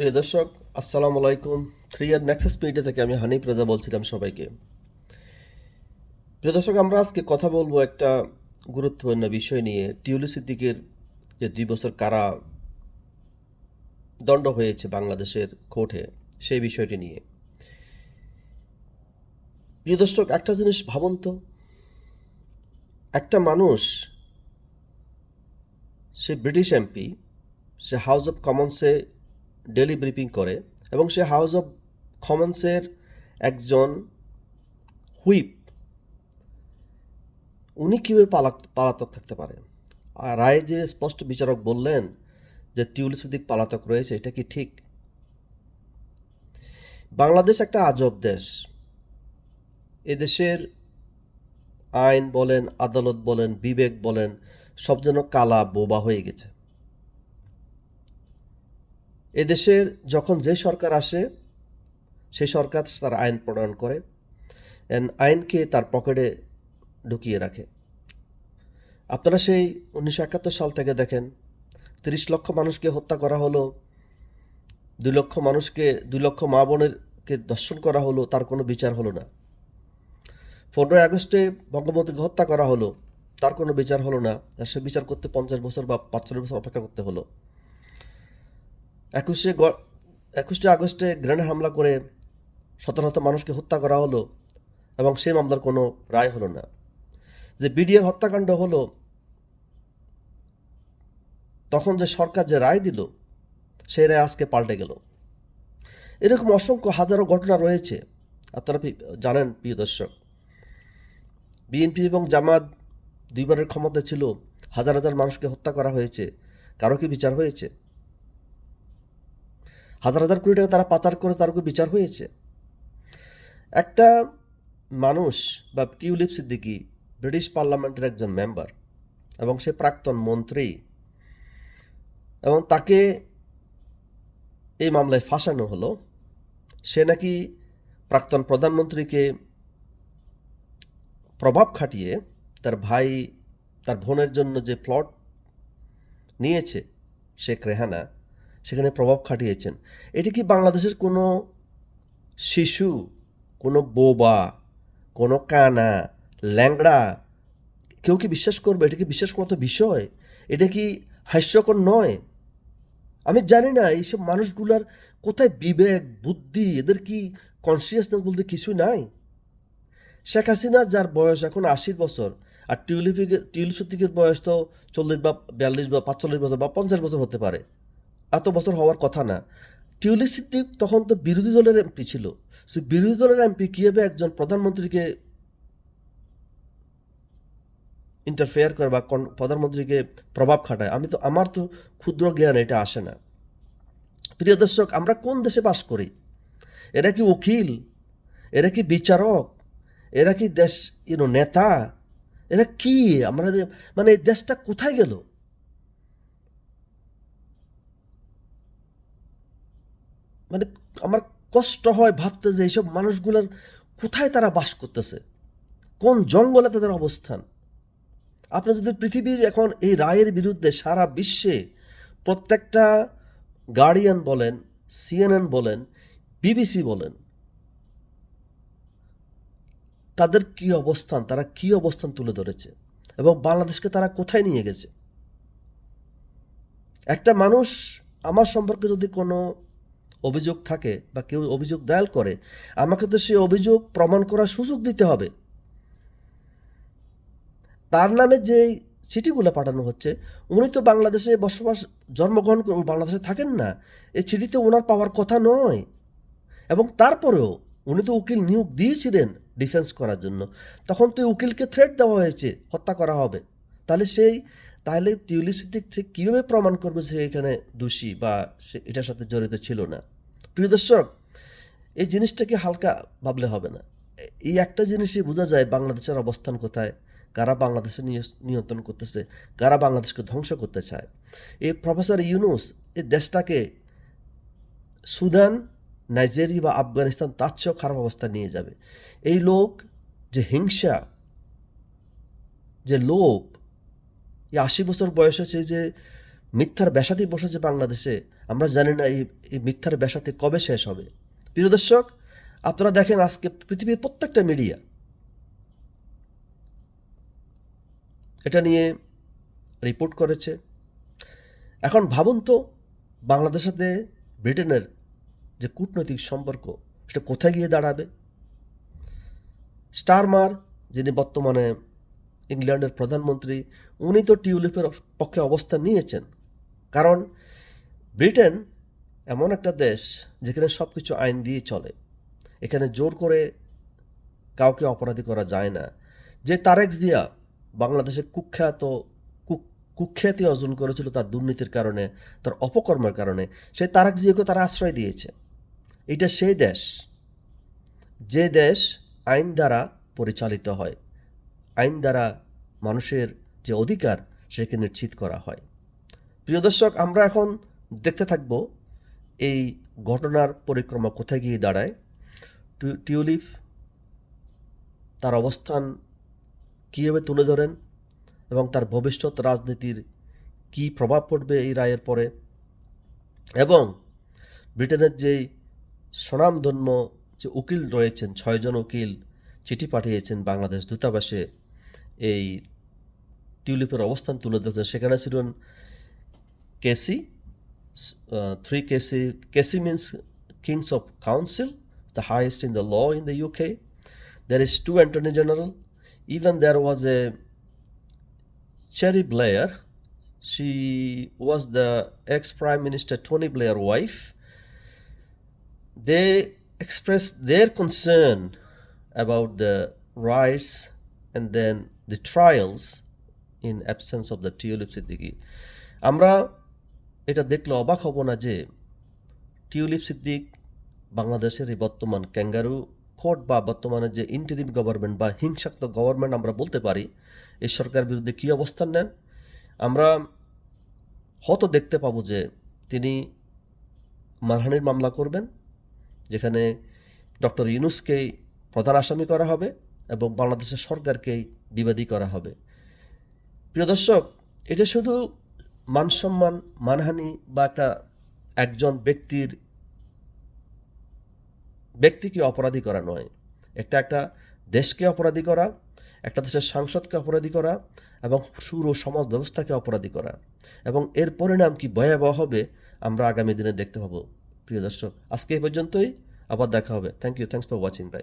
প্রিয় দর্শক, আসসালামু আলাইকুম। থ্রি ইয়ার নেক্সাস মিডিয়া থেকে আমি হানিফ রাজা বলছিলাম সবাইকে। প্রিয় দর্শক, আমরা আজকে কথা বলব একটা গুরুত্বপূর্ণ বিষয় নিয়ে। টিউলি সিদ্দিকের যে দুই বছর কারা দণ্ড হয়েছে বাংলাদেশের কোর্টে, সেই বিষয়টি নিয়ে। প্রিয় দর্শক, একটা জিনিস ভাবুন তো। একটা মানুষ, সে ব্রিটিশ এমপি সে হাউস অফ কমন্সে ডেলি ব্রিফিং করে এবং সে হাউস অফ কমন্সের একজন হুইপ, উনি কীভাবে পালাক পালাতক থাকতে পারে? আর রায় যে স্পষ্ট বিচারক বললেন যে টিউলি সুদিক পালাতক রয়েছে, এটা কি ঠিক? বাংলাদেশ একটা আজব দেশ। এদেশের আইন বলেন, আদালত বলেন, বিবেক বলেন, সব যেন কালা বোবা হয়ে গেছে। এদেশের যখন যে সরকার আসে, সেই সরকার তার আইন প্রণয়ন করে এন্ড আইনকে তার পকেটে ঢুকিয়ে রাখে। আপনারা সেই উনিশশো একাত্তর সাল থেকে দেখেন, তিরিশ লক্ষ মানুষকে হত্যা করা হলো, দুই লক্ষ মানুষকে, দুই লক্ষ মা বোনেরকে দর্শন করা হলো, তার কোনো বিচার হলো না। পনেরোই আগস্টে বঙ্গবন্ধুকে হত্যা করা হলো, তার কোনো বিচার হলো না। সে বিচার করতে পঞ্চাশ বছর বা পাঁচচল্লিশ বছর অপেক্ষা করতে হলো। একুশে একুশে আগস্টে গ্রেনেড হামলা করে শত শত মানুষকে হত্যা করা হলো এবং সেই মামলার কোনো রায় হলো না। যে বিডিআর হত্যাকাণ্ড হলো, তখন যে সরকার যে রায় দিল, সেই রায় আজকে পাল্টে গেল। এরকম অসংখ্য হাজারো ঘটনা রয়েছে। আপনারা জানেন, প্রিয় দর্শক, বিএনপি এবং জামাত দুইবারের ক্ষমতা ছিল, হাজার হাজার মানুষকে হত্যা করা হয়েছে, কারও কি বিচার হয়েছে? হাজার হাজার কোটি টাকা তারা পাচার করে তার উপর বিচার হয়েছে। একটা মানুষ বা টিউলিপ সিদ্দিকি ব্রিটিশ পার্লামেন্টের একজন মেম্বার এবং সে প্রাক্তন মন্ত্রী এবং তাকে এই মামলায় ফাঁসানো হলো। সে নাকি প্রাক্তন প্রধানমন্ত্রীকে প্রভাব খাটিয়ে তার ভাই, তার বোনের জন্য যে প্লট নিয়েছে শেখ রেহানা সেখানে প্রভাব খাটিয়েছেন। এটি কি বাংলাদেশের কোনো শিশু, কোনো বোবা, কোনো কানা, ল্যাংড়া কেউ কি বিশ্বাস করবে? এটা কি বিশ্বাস করার মতো বিষয়? এটা কি হাস্যকর নয়? আমি জানি না, এইসব মানুষগুলার কোথায় বিবেক, বুদ্ধি, এদের কি কনসিয়াসনেস বলতে কিছু নাই? শেখ হাসিনা, যার বয়স এখন আশির বছর, আর টিউলিপিকের টিউলিপ সত্যিকের বয়স তো চল্লিশ বা বিয়াল্লিশ বা পাঁচচল্লিশ বছর বা পঞ্চাশ বছর হতে পারে। এত বছর হওয়ার কথা না। টিউলিপ সিদ্দিক তখন তো বিরোধী দলের এমপি ছিল। সে বিরোধী দলের এমপি কীভাবে একজন প্রধানমন্ত্রীকে ইন্টারফেয়ার করে বা প্রধানমন্ত্রীকে প্রভাব খাটায়? আমি তো, আমার তো ক্ষুদ্র জ্ঞান, এটা আসে না। প্রিয় দর্শক, আমরা কোন দেশে বাস করি? এরা কি উকিল? এরা কি বিচারক? এরা কি দেশ ইউনো নেতা? এরা কি? আমরা মানে দেশটা কোথায় গেল? মানে আমার কষ্ট হয় ভাবতে যে এইসব মানুষগুলোর কোথায় তারা বাস করতেছে? কোন জঙ্গলে তাদের অবস্থান? আপনি যদি পৃথিবীর এখন এই রায়ের বিরুদ্ধে সারা বিশ্বে প্রত্যেকটা গার্ডিয়ান বলেন, সিএনএন বলেন, বিবিসি বলেন, তাদের কি অবস্থান, তারা কি অবস্থান তুলে ধরেছে? এবং বাংলাদেশকে তারা কোথায় নিয়ে গেছে? একটা মানুষ আমার সম্পর্কে যদি কোনো অভিযোগ থাকে বা কেউ অভিযোগ দায়ের করে, আমাকে তো সেই অভিযোগ প্রমাণ করার সুযোগ দিতে হবে। তার নামে যে চিঠিগুলো পাঠানো হচ্ছে, উনি তো বাংলাদেশে বসবাস, জন্মগ্রহণ করে, বাংলাদেশে থাকেন না। এই চিঠিতে ওনার পাওয়ার কথা নয়। এবং তারপরেও উনি তো উকিল নিয়োগ দিয়েছিলেন ডিফেন্স করার জন্য। তখন তো উকিলকে থ্রেট দেওয়া হয়েছে, হত্যা করা হবে। তাহলে সেই তাহলে টিউলি সিদ্দিক সে কীভাবে প্রমাণ করবে সে এখানে দোষী বা সে এটার সাথে জড়িত ছিল না? প্রিয় দর্শক, এই জিনিসটাকে হালকা ভাবলে হবে না। এই একটা জিনিসই বোঝা যায় বাংলাদেশের অবস্থান কোথায়, কারা বাংলাদেশে নিয়ন্ত্রণ করতেছে, কারা বাংলাদেশকে ধ্বংস করতে চায়। এই প্রফেসর ইউনুস এই দেশটাকে সুদান নাইজেরিয়া বা আফগানিস্তান তার চেয়েও খারাপ অবস্থা নিয়ে যাবে। এই লোক যে হিংসা, যে লোভ এই আশি বছর বয়সে সে যে মিথ্যার ব্যাসাতে বসেছে বাংলাদেশে। আমরা জানি না এই এই মিথ্যার ব্যাসাতে কবে শেষ হবে। প্রিয় দর্শক, আপনারা দেখেন আজকে পৃথিবীর প্রত্যেকটা মিডিয়া। এটা নিয়ে রিপোর্ট করেছে। এখন ভাবুন তো, বাংলাদেশের সাথে ব্রিটেনের যে কূটনৈতিক সম্পর্ক, সেটা কোথায় গিয়ে দাঁড়াবে? স্টারমার, যিনি বর্তমানে ইংল্যান্ডের প্রধানমন্ত্রী, উনি তো টিউলিপের পক্ষে অবস্থান নিয়েছেন। কারণ ব্রিটেন এমন একটা দেশ যেখানে সব কিছু আইন দিয়ে চলে। এখানে জোর করে কাউকে অপরাধী করা যায় না। যে তারেক জিয়া বাংলাদেশে কুখ্যাত কুখ্যাতি অর্জন করেছিল তার দুর্নীতির কারণে, তার অপকর্মের কারণে সেই তারেক জিয়াকে তারা আশ্রয় দিয়েছে। এটা সেই দেশ, যে দেশ আইন দ্বারা পরিচালিত হয়। আইন দ্বারা মানুষের যে অধিকার, সেকে নিশ্চিত করা হয়। প্রিয় দর্শক, আমরা এখন দেখতে থাকব এই ঘটনার পরিক্রমা কোথায় গিয়ে দাঁড়ায় টিউলিপ, তার অবস্থান কীভাবে তুলে ধরেন এবং তার ভবিষ্যৎ রাজনীতির কী প্রভাব পড়বে এই রায়ের পরে এবং ব্রিটেনের যেই স্বনামধন্য যে উকিল রয়েছেন, ছয়জন উকিল চিঠি পাঠিয়েছেন বাংলাদেশ দূতাবাসে এই টিউলিপের অবস্থান তুলে ধরেছেন সেখানে ছিলেন KC three KC KC means kings of council the highest in the law in the UK there is two attorney general even there was a cherry blair she was the ex prime minister tony blair wife they expressed their concern about the rights and then the trials in absence of the tulip Siddiqui আমরা এটা দেখলে অবাক হব না যে tulip Siddique বাংলাদেশের এই বর্তমান ক্যাঙ্গারু কোর্ট বা বর্তমানে যে ইন্টারিম গভর্নমেন্ট বা হিংসাত্মক গভর্নমেন্ট আমরা বলতে পারি এই সরকার বিরুদ্ধে কী অবস্থান নেন? আমরা হয়তো দেখতে পাবো যে তিনি মানহানির মামলা করবেন, যেখানে ডক্টর ইউনুসকেই প্রধান আসামি করা হবে এবং বাংলাদেশের সরকারকেই বিবাদী করা হবে। প্রিয় দর্শক, এটা শুধু মানসম্মান, মানহানি বা একটা একজন ব্যক্তির ব্যক্তিকে অপরাধী করা নয়। একটা একটা দেশকে অপরাধী করা, একটা দেশের সাংসদকে অপরাধী করা এবং সুর সমাজ ব্যবস্থাকে অপরাধী করা। এবং এর পরিণাম কি ভয়াবহ হবে, আমরা আগামী দিনে দেখতে পাবো। প্রিয় দর্শক, আজকে এই পর্যন্তই। আবার দেখা হবে। Thank you thanks for watching bye